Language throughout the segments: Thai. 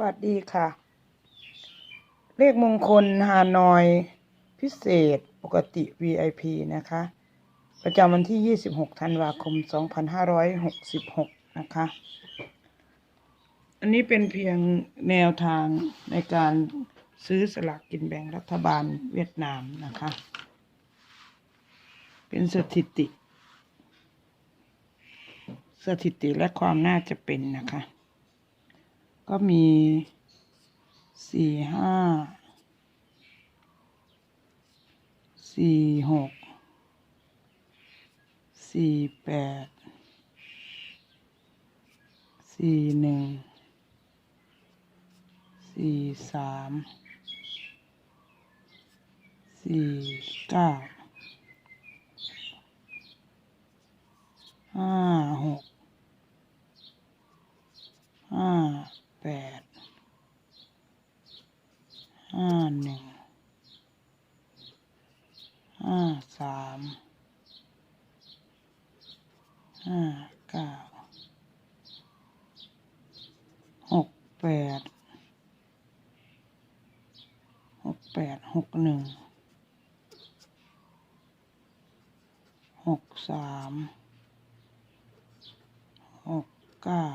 วัสดีค่ะ เลขมงคลฮานอย พิเศษปกติ VIP นะคะ ประจำวันที่ 26 ธันวาคม 2566 นะคะ อันนี้เป็นเพียงแนวทางในการซื้อสลากกินแบ่งรัฐบาลเวียดนามนะคะ เป็นสถิติ สถิติและความน่าจะเป็นนะคะ ก็มีสี่ห้าสี่หกสี่แปดสี่หนึ่งสี่สามสี่เก้าห้าหก ห้าแปด ห้าหนึ่ง ห้าสาม ห้าเก้าหกแปดหกแปดหกหนึ่งหกสามหกเก้า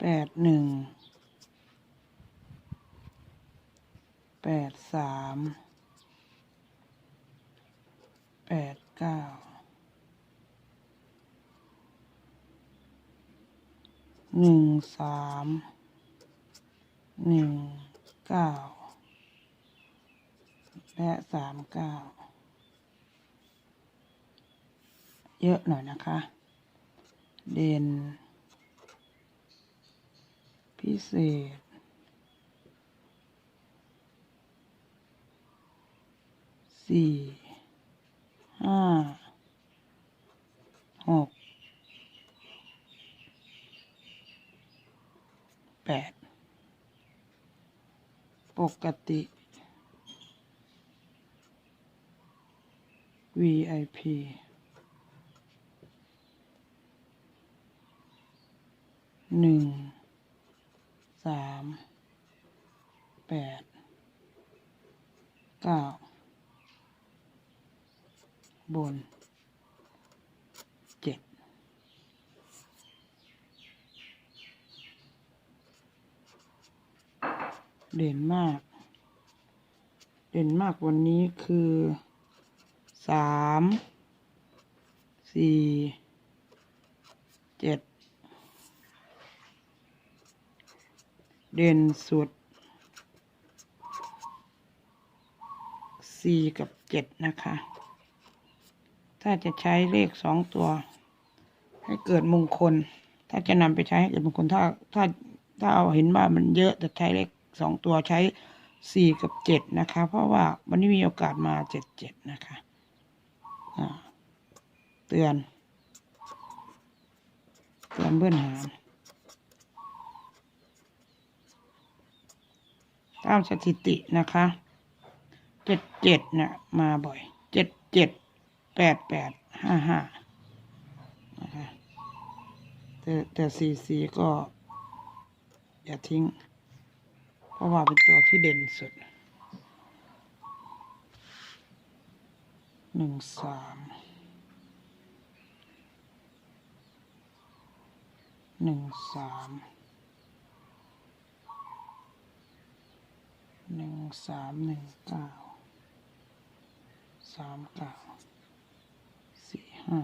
แปดหนึ่งแปดสาม แปดเก้าหนึ่งสามหนึ่งเก้าและสามเก้าเยอะหน่อยนะคะ เด่น พิเศษสี่ ห้าหกแปดปกติ VIP หนึ่งสามแปดเก้า บนเจ็ดเด่นมาก เด่นมากวันนี้คือสามสี่เจ็ดเด่นสุดสี่กับเจ็ดนะคะ ถ้าจะใช้เลขสองตัว ให้เกิดมงคล ถ้าจะนำไปใช้ให้เกิดมงคลถ้าถ้าถ้าเอาเห็นว่ามันเยอะแต่ใช้เลขสองตัวใช้สี่กับเจ็ดนะคะ เพราะว่าวันนี้มีโอกาสมาเจ็ดเจ็ดนะคะเตือน เตือนเบื้อนหารตามสถิตินะคะเจ็ดเจ็ดเนี่ยมาบ่อยเจ็ดเจ็ด แปดแปดห้าห้านะคะแต่แต่สี่สี่ก็ อย่าทิ้ง เพราะว่าเป็นตัวที่เด่นสุดหนึ่งสามหนึ่งสามหนึ่งสามหนึ่งเก้าสามเก้า ห้า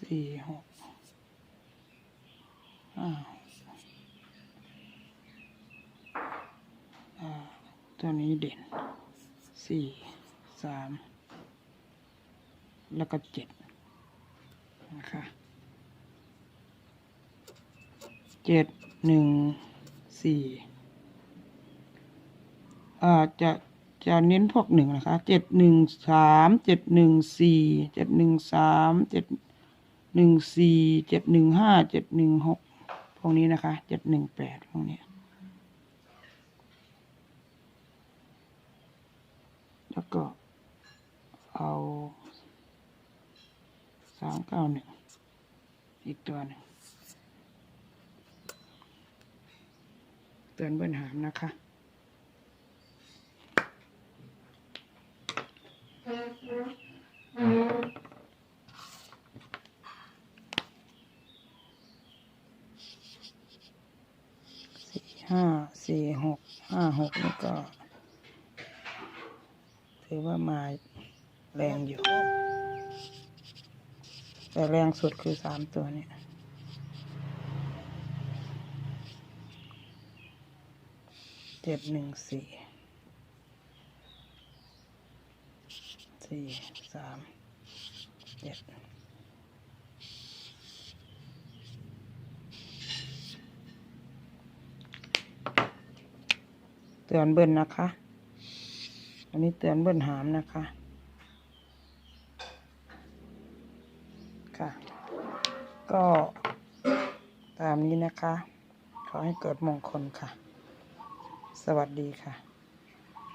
สี่หกห้าอ่าตัวนี้เด่นสี่สามแล้วก็เจ็ดนะคะเจ็ดหนึ่งสี่อ่าจะ จะเน้นพวกหนึ่งนะคะเจ็ดหนึ่งสามเจ็ดหนึ่งสี่เจ็ดหนึ่งสามเจ็ดหนึ่งสี่เจ็ดหนึ่งห้าเจ็ดหนึ่งหกพวกนี้นะคะเจ็ดหนึ่งแปดพวกนี้แล้วก็เอาสามเก้าหนึ่งอีกตัวหนึ่งเตือนเบิ้ลหามนะคะ สี่ห้าสี่หกห้าหกนี่ก็ ถือว่ามาแรงอยู่ แต่แรงสุดคือสามตัวเนี่ยเจ็ดหนึ่งสี่ สี่สามเจ็ดเตือนเบิ้ลนะคะ อันนี้เตือนเบิ้ลหามนะคะ ค่ะ ก็ตามนี้นะคะ ขอให้เกิดมงคลค่ะ สวัสดีค่ะ